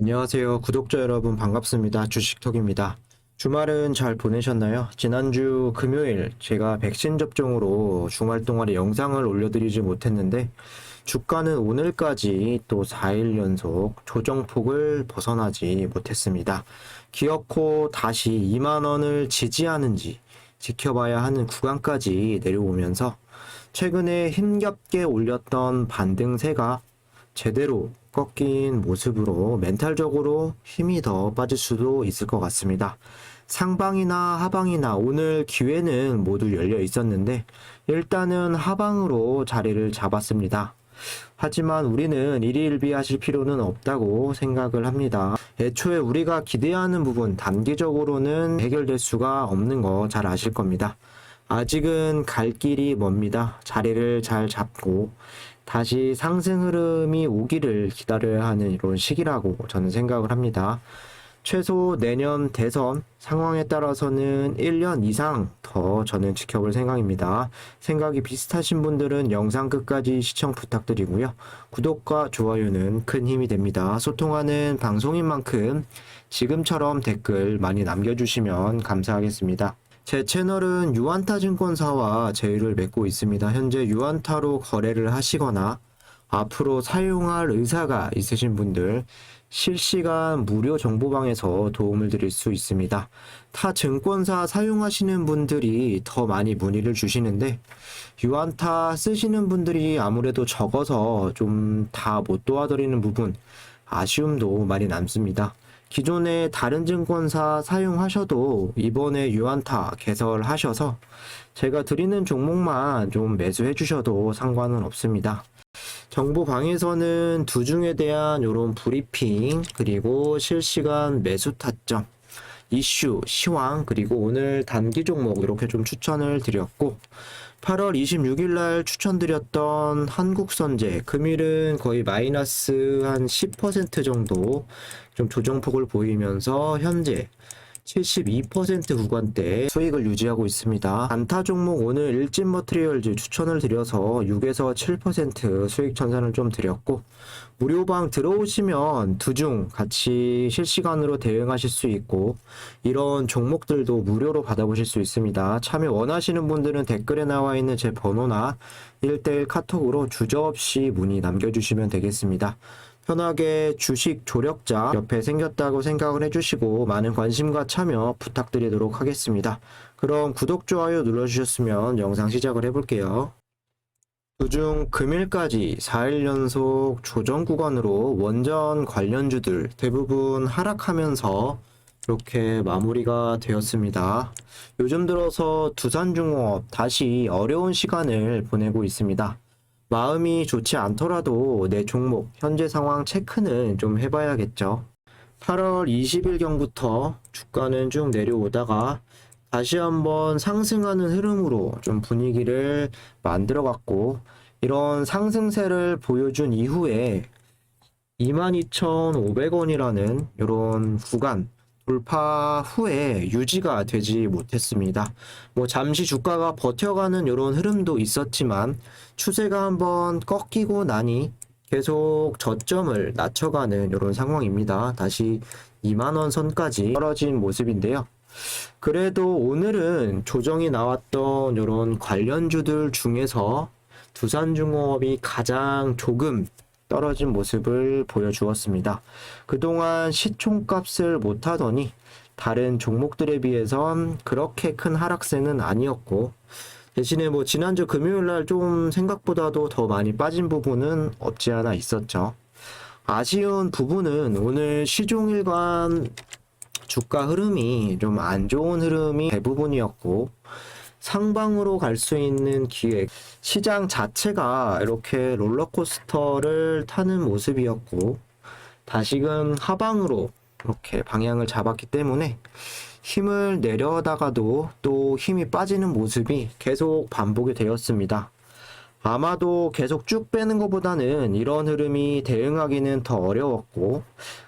안녕하세요. 구독자 여러분 반갑습니다. 주식톡입니다. 주말은 잘 보내셨나요? 지난주 금요일 제가 백신 접종으로 주말 동안에 영상을 올려드리지 못했는데 주가는 오늘까지 또 4일 연속 조정폭을 벗어나지 못했습니다. 기어코 다시 2만원을 지지하는지 지켜봐야 하는 구간까지 내려오면서 최근에 힘겹게 올렸던 반등세가 제대로 꺾인 모습으로 멘탈적으로 힘이 더 빠질 수도 있을 것 같습니다. 상방이나 하방이나 오늘 기회는 모두 열려 있었는데 일단은 하방으로 자리를 잡았습니다. 하지만 우리는 일희일비하실 필요는 없다고 생각을 합니다. 애초에 우리가 기대하는 부분 단기적으로는 해결될 수가 없는 거 잘 아실 겁니다. 아직은 갈 길이 멉니다. 자리를 잘 잡고 다시 상승 흐름이 오기를 기다려야 하는 이런 시기라고 저는 생각을 합니다. 최소 내년 대선 상황에 따라서는 1년 이상 더 저는 지켜볼 생각입니다. 생각이 비슷하신 분들은 영상 끝까지 시청 부탁드리고요. 구독과 좋아요는 큰 힘이 됩니다. 소통하는 방송인 만큼 지금처럼 댓글 많이 남겨주시면 감사하겠습니다. 제 채널은 유안타 증권사와 제휴를 맺고 있습니다. 현재 유안타로 거래를 하시거나 앞으로 사용할 의사가 있으신 분들 실시간 무료 정보방에서 도움을 드릴 수 있습니다. 타 증권사 사용하시는 분들이 더 많이 문의를 주시는데 유안타 쓰시는 분들이 아무래도 적어서 좀 다 못 도와드리는 부분 아쉬움도 많이 남습니다. 기존에 다른 증권사 사용하셔도 이번에 유안타 개설하셔서 제가 드리는 종목만 좀 매수해 주셔도 상관은 없습니다. 정보 방에서는 두중에 대한 이런 브리핑 그리고 실시간 매수 타점 이슈, 시황, 그리고 오늘 단기 종목 이렇게 좀 추천을 드렸고, 8월 26일 날 추천드렸던 한국선제, 금일은 거의 마이너스 한 10% 정도 좀 조정폭을 보이면서 현재 72% 구간대 수익을 유지하고 있습니다. 안타 종목 오늘 일진 머트리얼즈 추천을 드려서 6에서 7% 수익 천산을 좀 드렸고 무료방 들어오시면 두중 같이 실시간으로 대응하실 수 있고 이런 종목들도 무료로 받아보실 수 있습니다. 참여 원하시는 분들은 댓글에 나와 있는 제 번호나 1대1 카톡으로 주저없이 문의 남겨주시면 되겠습니다. 편하게 주식 조력자 옆에 생겼다고 생각을 해주시고 많은 관심과 참여 부탁드리도록 하겠습니다. 그럼 구독, 좋아요 눌러주셨으면 영상 시작을 해볼게요. 그중 금일까지 4일 연속 조정 구간으로 원전 관련주들 대부분 하락하면서 이렇게 마무리가 되었습니다. 요즘 들어서 두산중공업 다시 어려운 시간을 보내고 있습니다. 마음이 좋지 않더라도 내 종목 현재 상황 체크는 좀 해봐야겠죠. 8월 20일경부터 주가는 쭉 내려오다가 다시 한번 상승하는 흐름으로 좀 분위기를 만들어 갔고 이런 상승세를 보여준 이후에 22,500원이라는 이런 구간 돌파 후에 유지가 되지 못했습니다. 뭐 잠시 주가가 버텨가는 이런 흐름도 있었지만 추세가 한번 꺾이고 나니 계속 저점을 낮춰가는 이런 상황입니다. 다시 2만원 선까지 떨어진 모습인데요. 그래도 오늘은 조정이 나왔던 이런 관련주들 중에서 두산중공업이 가장 조금 떨어진 모습을 보여주었습니다. 그동안 시총값을 못하더니 다른 종목들에 비해선 그렇게 큰 하락세는 아니었고 대신에 뭐 지난주 금요일 날 좀 생각보다도 더 많이 빠진 부분은 없지 않아 있었죠. 아쉬운 부분은 오늘 시종일관 주가 흐름이 좀 안 좋은 흐름이 대부분이었고 상방으로 갈 수 있는 기회 시장 자체가 이렇게 롤러코스터를 타는 모습이었고 다시금 하방으로 이렇게 방향을 잡았기 때문에 힘을 내려다가도 또 힘이 빠지는 모습이 계속 반복이 되었습니다. 아마도 계속 쭉 빼는 것보다는 이런 흐름이 대응하기는 더 어려웠고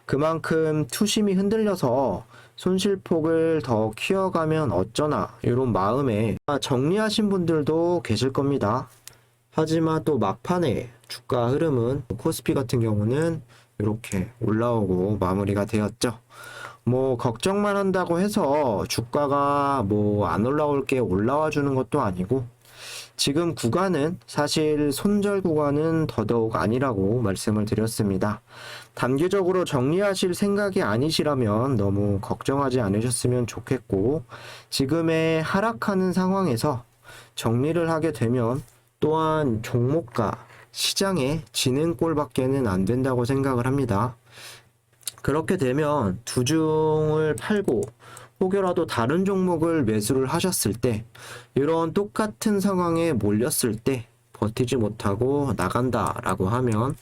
그만큼 투심이 흔들려서 손실폭을 더 키워가면 어쩌나 이런 마음에 정리하신 분들도 계실 겁니다. 하지만 또 막판에 주가 흐름은 코스피 같은 경우는 이렇게 올라오고 마무리가 되었죠. 뭐 걱정만 한다고 해서 주가가 뭐 안 올라올 게 올라와 주는 것도 아니고 지금 구간은 사실 손절 구간은 더더욱 아니라고 말씀을 드렸습니다. 단기적으로 정리하실 생각이 아니시라면 너무 걱정하지 않으셨으면 좋겠고 지금의 하락하는 상황에서 정리를 하게 되면 또한 종목과 시장의 지능꼴밖에는 안 된다고 생각을 합니다. 그렇게 되면 두 중을 팔고 혹여라도 다른 종목을 매수를 하셨을 때 이런 똑같은 상황에 몰렸을 때 버티지 못하고 나간다라고 하면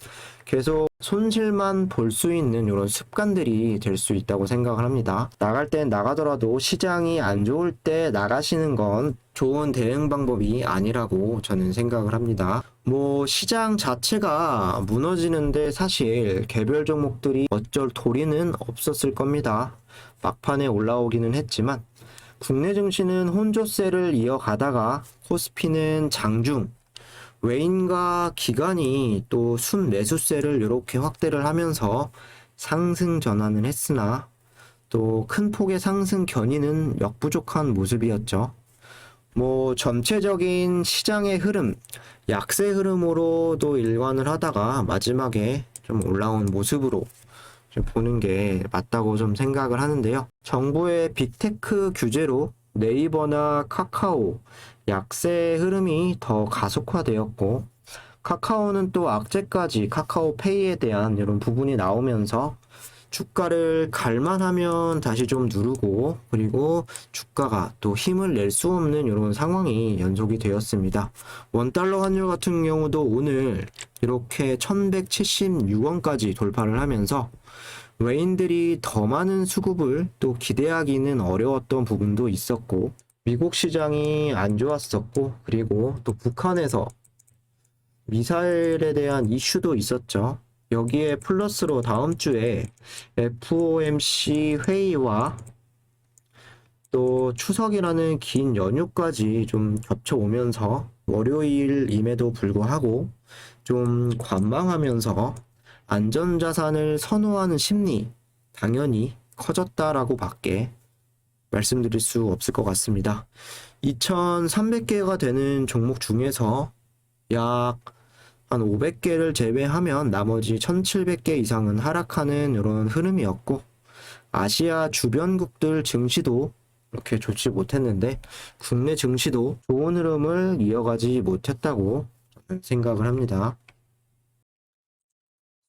계속 손실만 볼 수 있는 이런 습관들이 될 수 있다고 생각을 합니다. 나갈 땐 나가더라도 시장이 안 좋을 때 나가시는 건 좋은 대응 방법이 아니라고 저는 생각을 합니다. 뭐 시장 자체가 무너지는데 사실 개별 종목들이 어쩔 도리는 없었을 겁니다. 막판에 올라오기는 했지만 국내 증시는 혼조세를 이어가다가 코스피는 장중 외인과 기관이 또 순매수세를 이렇게 확대를 하면서 상승 전환을 했으나 또 큰 폭의 상승 견인은 역부족한 모습이었죠. 뭐 전체적인 시장의 흐름, 약세 흐름으로도 일관을 하다가 마지막에 좀 올라온 모습으로 좀 보는 게 맞다고 좀 생각을 하는데요. 정부의 빅테크 규제로 네이버나 카카오 약세 흐름이 더 가속화되었고 카카오는 또 악재까지 카카오페이에 대한 이런 부분이 나오면서 주가를 갈만하면 다시 좀 누르고 그리고 주가가 또 힘을 낼 수 없는 이런 상황이 연속이 되었습니다. 원달러 환율 같은 경우도 오늘 이렇게 1176원까지 돌파를 하면서 외인들이 더 많은 수급을 또 기대하기는 어려웠던 부분도 있었고 미국 시장이 안 좋았었고 그리고 또 북한에서 미사일에 대한 이슈도 있었죠. 여기에 플러스로 다음 주에 FOMC 회의와 또 추석이라는 긴 연휴까지 좀 겹쳐오면서 월요일임에도 불구하고 좀 관망하면서 안전자산을 선호하는 심리 당연히 커졌다라고 밖에 말씀드릴 수 없을 것 같습니다. 2,300개가 되는 종목 중에서 약 한 500개를 제외하면 나머지 1,700개 이상은 하락하는 이런 흐름이었고 아시아 주변국들 증시도 이렇게 좋지 못했는데 국내 증시도 좋은 흐름을 이어가지 못했다고 생각을 합니다.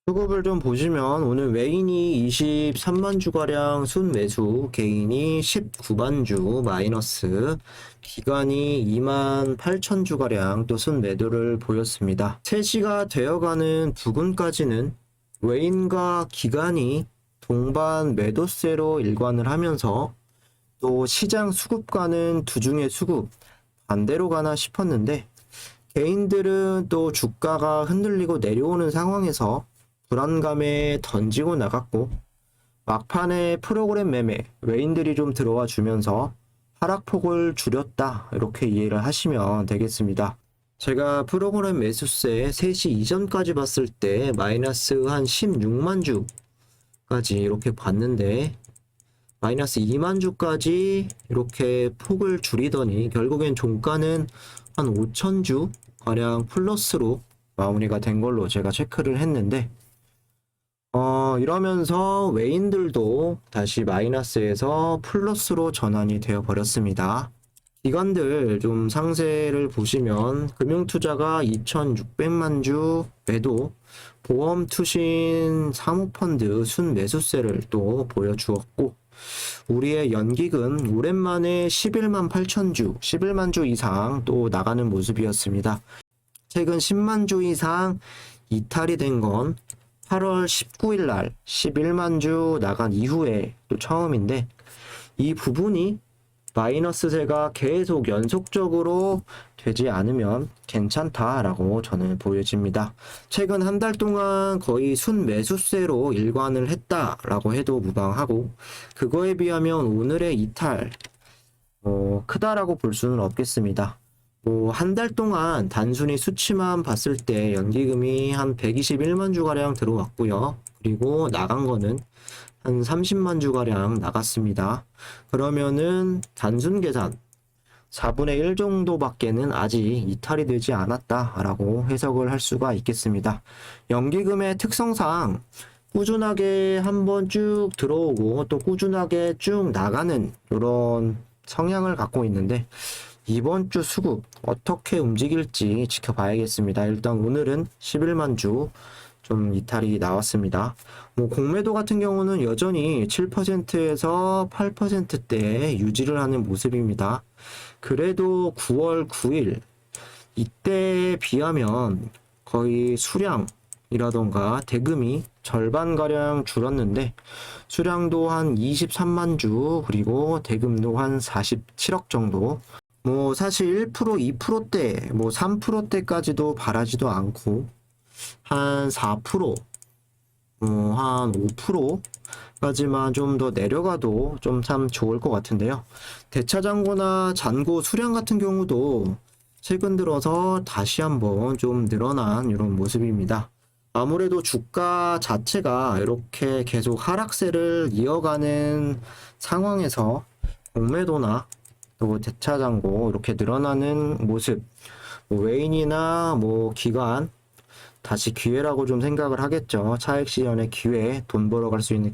수급을 좀 보시면 오늘 외인이 23만 주가량 순매수, 개인이 19만 주 마이너스, 기관이 2만 8천 주가량 또 순매도를 보였습니다. 3시가 되어가는 부근까지는 외인과 기관이 동반 매도세로 일관을 하면서 또 시장 수급과는 두중의 수급 반대로 가나 싶었는데 개인들은 또 주가가 흔들리고 내려오는 상황에서 불안감에 던지고 나갔고 막판에 프로그램 매매 외인들이 좀 들어와 주면서 하락폭을 줄였다 이렇게 이해를 하시면 되겠습니다. 제가 프로그램 매수세 3시 이전까지 봤을 때 마이너스 한 16만 주까지 이렇게 봤는데 마이너스 2만 주까지 이렇게 폭을 줄이더니 결국엔 종가는 한 5천 주 가량 플러스로 마무리가 된 걸로 제가 체크를 했는데 어, 이러면서 외인들도 다시 마이너스에서 플러스로 전환이 되어 버렸습니다. 기관들 좀 상세를 보시면 금융투자가 2,600만 주 매도, 보험 투신 사모펀드 순매수세를 또 보여주었고, 우리의 연기금 오랜만에 11만 8천 주, 11만 주 이상 또 나가는 모습이었습니다. 최근 10만 주 이상 이탈이 된 건 8월 19일 날 11만 주 나간 이후에 또 처음인데 이 부분이 마이너스 세가 계속 연속적으로 되지 않으면 괜찮다라고 저는 보여집니다. 최근 한 달 동안 거의 순매수세로 일관을 했다라고 해도 무방하고 그거에 비하면 오늘의 이탈 어, 크다라고 볼 수는 없겠습니다. 뭐, 한달 동안 단순히 수치만 봤을 때 연기금이 한 121만 주가량 들어왔고요. 그리고 나간 거는 한 30만 주가량 나갔습니다. 그러면은 단순 계산 4분의 1 정도밖에는 아직 이탈이 되지 않았다라고 해석을 할 수가 있겠습니다. 연기금의 특성상 꾸준하게 한번 쭉 들어오고 또 꾸준하게 쭉 나가는 이런 성향을 갖고 있는데 이번 주 수급 어떻게 움직일지 지켜봐야겠습니다. 일단 오늘은 11만 주 좀 이탈이 나왔습니다. 뭐 공매도 같은 경우는 여전히 7%에서 8%대에 유지를 하는 모습입니다. 그래도 9월 9일 이때에 비하면 거의 수량이라던가 대금이 절반가량 줄었는데 수량도 한 23만 주 그리고 대금도 한 47억 정도 뭐 사실 1% 2%대 뭐 3%대까지도 바라지도 않고 한 4%, 어, 한 5%까지만 좀 더 내려가도 좀 참 좋을 것 같은데요. 대차장고나 잔고 수량 같은 경우도 최근 들어서 다시 한번 좀 늘어난 이런 모습입니다. 아무래도 주가 자체가 이렇게 계속 하락세를 이어가는 상황에서 공매도나 또 대차장고 이렇게 늘어나는 모습, 뭐 외인이나 뭐 기관 다시 기회라고 좀 생각을 하겠죠. 차익 실현의 기회, 돈 벌어갈 수 있는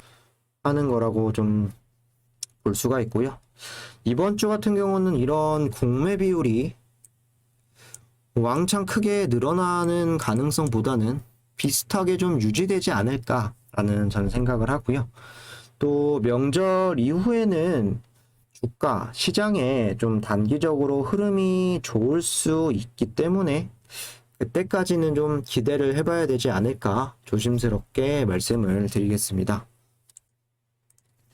하는 거라고 좀 볼 수가 있고요. 이번 주 같은 경우는 이런 공매 비율이 왕창 크게 늘어나는 가능성보다는 비슷하게 좀 유지되지 않을까라는 저는 생각을 하고요. 또 명절 이후에는 주가 시장에 좀 단기적으로 흐름이 좋을 수 있기 때문에 그때까지는 좀 기대를 해봐야 되지 않을까 조심스럽게 말씀을 드리겠습니다.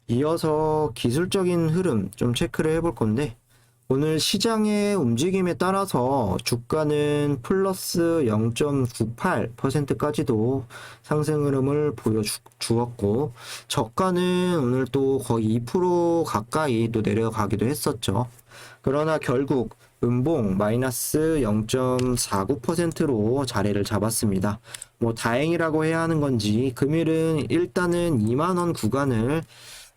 이어서 기술적인 흐름 좀 체크를 해볼 건데 오늘 시장의 움직임에 따라서 주가는 플러스 0.98%까지도 상승 흐름을 보여주었고 저가는 오늘 또 거의 2% 가까이 또 내려가기도 했었죠. 그러나 결국 음봉 마이너스 0.49%로 자리를 잡았습니다. 뭐 다행이라고 해야 하는 건지 금일은 일단은 2만 원 구간을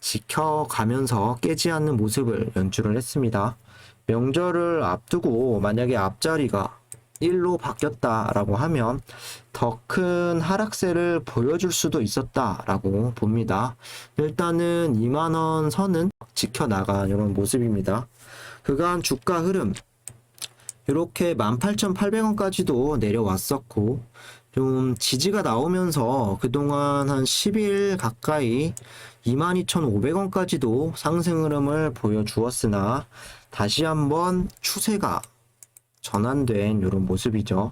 지켜가면서 깨지 않는 모습을 연출을 했습니다. 명절을 앞두고 만약에 앞자리가 1로 바뀌었다라고 하면 더 큰 하락세를 보여줄 수도 있었다라고 봅니다. 일단은 2만원 선은 지켜나간 이런 모습입니다. 그간 주가 흐름 이렇게 18,800원까지도 내려왔었고 좀 지지가 나오면서 그동안 한 10일 가까이 22,500원까지도 상승 흐름을 보여주었으나 다시 한번 추세가 전환된 이런 모습이죠.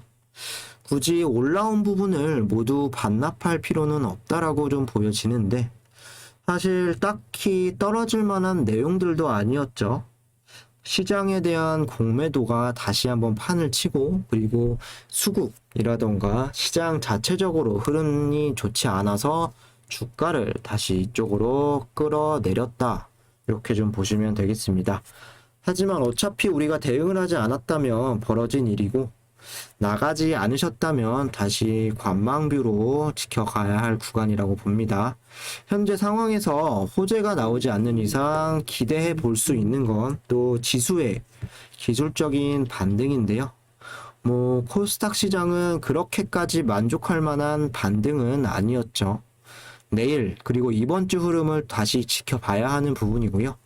굳이 올라온 부분을 모두 반납할 필요는 없다라고 좀 보여지는데 사실 딱히 떨어질 만한 내용들도 아니었죠. 시장에 대한 공매도가 다시 한번 판을 치고 그리고 수급이라던가 시장 자체적으로 흐름이 좋지 않아서 주가를 다시 이쪽으로 끌어내렸다. 이렇게 좀 보시면 되겠습니다. 하지만 어차피 우리가 대응을 하지 않았다면 벌어진 일이고 나가지 않으셨다면 다시 관망뷰로 지켜가야 할 구간이라고 봅니다. 현재 상황에서 호재가 나오지 않는 이상 기대해 볼 수 있는 건 또 지수의 기술적인 반등인데요. 뭐 코스닥 시장은 그렇게까지 만족할 만한 반등은 아니었죠. 내일 그리고 이번 주 흐름을 다시 지켜봐야 하는 부분이고요.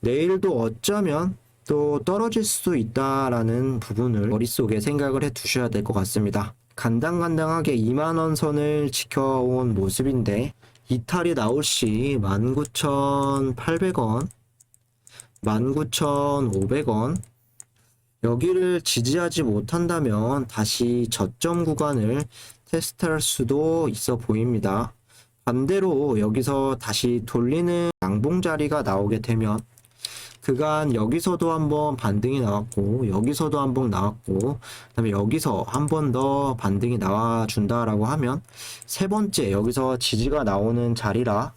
내일도 어쩌면 또 떨어질 수도 있다라는 부분을 머릿속에 생각을 해 두셔야 될 것 같습니다. 간당간당하게 2만원 선을 지켜온 모습인데 이탈이 나올 시 19,800원, 19,500원 여기를 지지하지 못한다면 다시 저점 구간을 테스트할 수도 있어 보입니다. 반대로 여기서 다시 돌리는 양봉 자리가 나오게 되면 그간 여기서도 한번 반등이 나왔고 여기서도 한번 나왔고 그다음에 여기서 한 번 더 반등이 나와 준다라고 하면 세 번째 여기서 지지가 나오는 자리라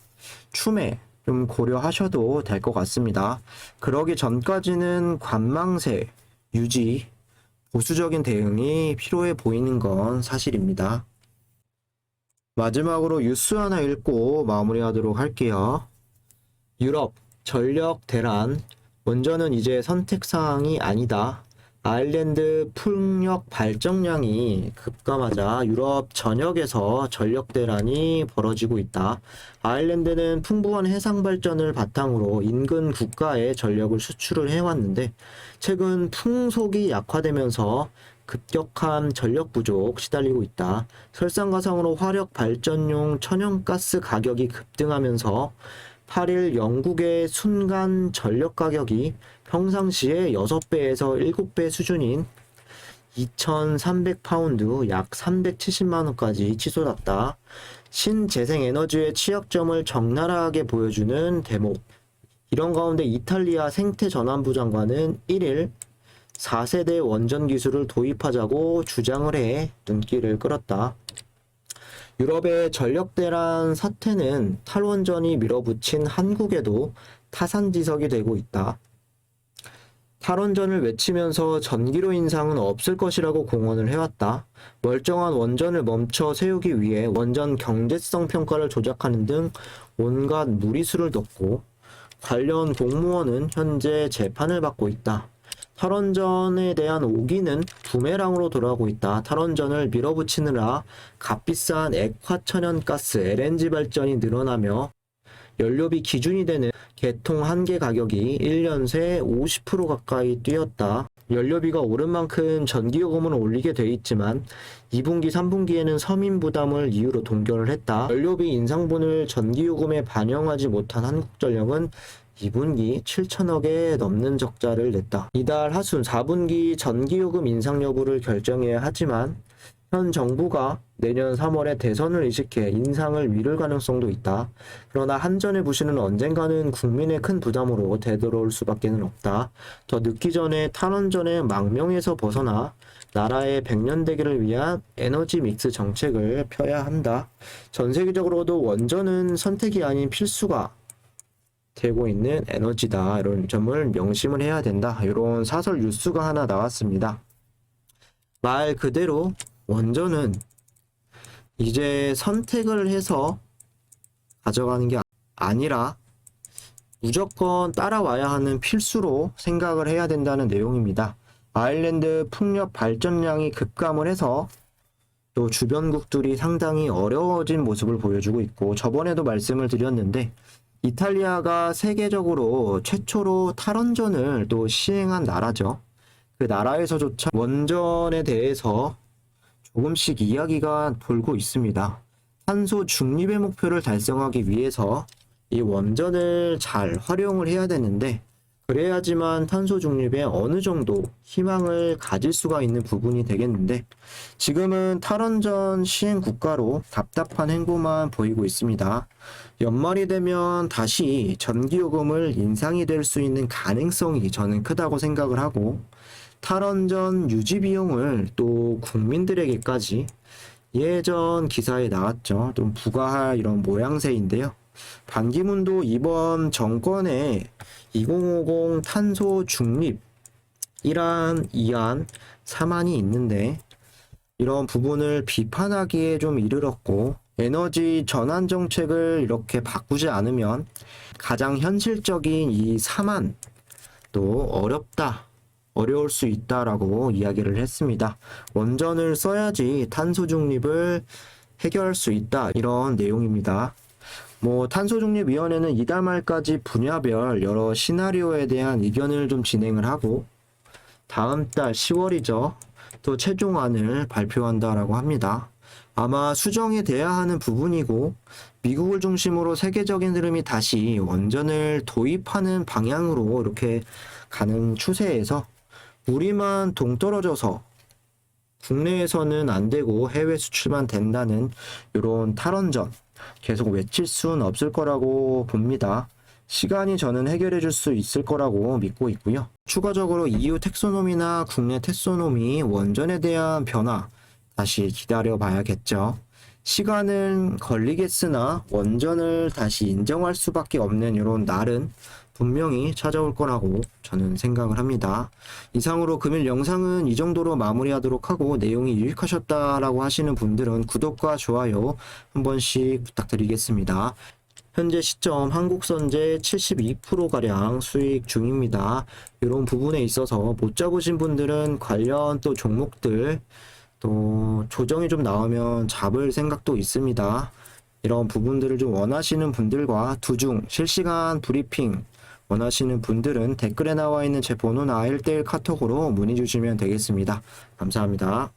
춤에 좀 고려하셔도 될 것 같습니다. 그러기 전까지는 관망세 유지 보수적인 대응이 필요해 보이는 건 사실입니다. 마지막으로 뉴스 하나 읽고 마무리하도록 할게요. 유럽 전력 대란 원전은 이제 선택 사항이 아니다. 아일랜드 풍력 발전량이 급감하자 유럽 전역에서 전력 대란이 벌어지고 있다. 아일랜드는 풍부한 해상 발전을 바탕으로 인근 국가에 전력을 수출을 해왔는데 최근 풍속이 약화되면서 급격한 전력 부족 시달리고 있다. 설상가상으로 화력 발전용 천연가스 가격이 급등하면서 8일 영국의 순간 전력 가격이 평상시의 6배에서 7배 수준인 2,300파운드 약 370만 원까지 치솟았다. 신재생 에너지의 취약점을 적나라하게 보여주는 대목. 이런 가운데 이탈리아 생태 전환부 장관은 1일 4세대 원전 기술을 도입하자고 주장을 해 눈길을 끌었다. 유럽의 전력 대란 사태는 탈원전이 밀어붙인 한국에도 타산지석이 되고 있다. 탈원전을 외치면서 전기료 인상은 없을 것이라고 공언을 해왔다. 멀쩡한 원전을 멈춰 세우기 위해 원전 경제성 평가를 조작하는 등 온갖 무리수를 뒀고 관련 공무원은 현재 재판을 받고 있다. 탈원전에 대한 오기는 부메랑으로 돌아오고 있다. 탈원전을 밀어붙이느라 값비싼 액화천연가스 LNG 발전이 늘어나며 연료비 기준이 되는 개통 한계 가격이 1년 새 50% 가까이 뛰었다. 연료비가 오른 만큼 전기요금을 올리게 돼 있지만 2분기, 3분기에는 서민 부담을 이유로 동결을 했다. 연료비 인상분을 전기요금에 반영하지 못한 한국전력은 2분기 7천억에 넘는 적자를 냈다. 이달 하순 4분기 전기요금 인상 여부를 결정해야 하지만 현 정부가 내년 3월에 대선을 의식해 인상을 미룰 가능성도 있다. 그러나 한전의 부실은 언젠가는 국민의 큰 부담으로 되돌아올 수밖에 는 없다. 더 늦기 전에 탈원전의 망명에서 벗어나 나라의 백년대계를 위한 에너지 믹스 정책을 펴야 한다. 전 세계적으로도 원전은 선택이 아닌 필수가 되고 있는 에너지다. 이런 점을 명심을 해야 된다. 이런 사설 뉴스가 하나 나왔습니다. 말 그대로 원전은 이제 선택을 해서 가져가는 게 아니라 무조건 따라와야 하는 필수로 생각을 해야 된다는 내용입니다. 아일랜드 풍력 발전량이 급감을 해서 또 주변국들이 상당히 어려워진 모습을 보여주고 있고 저번에도 말씀을 드렸는데 이탈리아가 세계적으로 최초로 탈원전을 또 시행한 나라죠. 그 나라에서조차 원전에 대해서 조금씩 이야기가 돌고 있습니다. 탄소 중립의 목표를 달성하기 위해서 이 원전을 잘 활용을 해야 되는데 그래야지만 탄소 중립에 어느 정도 희망을 가질 수가 있는 부분이 되겠는데 지금은 탈원전 시행 국가로 답답한 행보만 보이고 있습니다. 연말이 되면 다시 전기요금을 인상이 될 수 있는 가능성이 저는 크다고 생각을 하고 탈원전 유지 비용을 또 국민들에게까지 예전 기사에 나왔죠. 좀 부과할 이런 모양새인데요. 반기문도 이번 정권에 2050 탄소 중립 이란 이안 사안이 있는데 이런 부분을 비판하기에 좀 이르렀고 에너지 전환 정책을 이렇게 바꾸지 않으면 가장 현실적인 이 사안도 어렵다. 어려울 수 있다라고 이야기를 했습니다. 원전을 써야지 탄소 중립을 해결할 수 있다. 이런 내용입니다. 뭐 탄소중립위원회는 이달 말까지 분야별 여러 시나리오에 대한 의견을 좀 진행을 하고 다음 달 10월이죠. 또 최종안을 발표한다라고 합니다. 아마 수정이 돼야 하는 부분이고 미국을 중심으로 세계적인 흐름이 다시 원전을 도입하는 방향으로 이렇게 가는 추세에서 우리만 동떨어져서 국내에서는 안 되고 해외 수출만 된다는 이런 탈원전 계속 외칠 수는 없을 거라고 봅니다. 시간이 저는 해결해 줄 수 있을 거라고 믿고 있고요. 추가적으로 EU 텍소노미나 국내 텍소노미 원전에 대한 변화 다시 기다려 봐야겠죠. 시간은 걸리겠으나 원전을 다시 인정할 수밖에 없는 이런 날은 분명히 찾아올 거라고 저는 생각을 합니다. 이상으로 금일 영상은 이 정도로 마무리하도록 하고 내용이 유익하셨다라고 하시는 분들은 구독과 좋아요 한 번씩 부탁드리겠습니다. 현재 시점 한국선제 72%가량 수익 중입니다. 이런 부분에 있어서 못 잡으신 분들은 관련 또 종목들 또 조정이 좀 나오면 잡을 생각도 있습니다. 이런 부분들을 좀 원하시는 분들과 두중 실시간 브리핑 원하시는 분들은 댓글에 나와 있는 제 번호나 1대1 카톡으로 문의 주시면 되겠습니다. 감사합니다.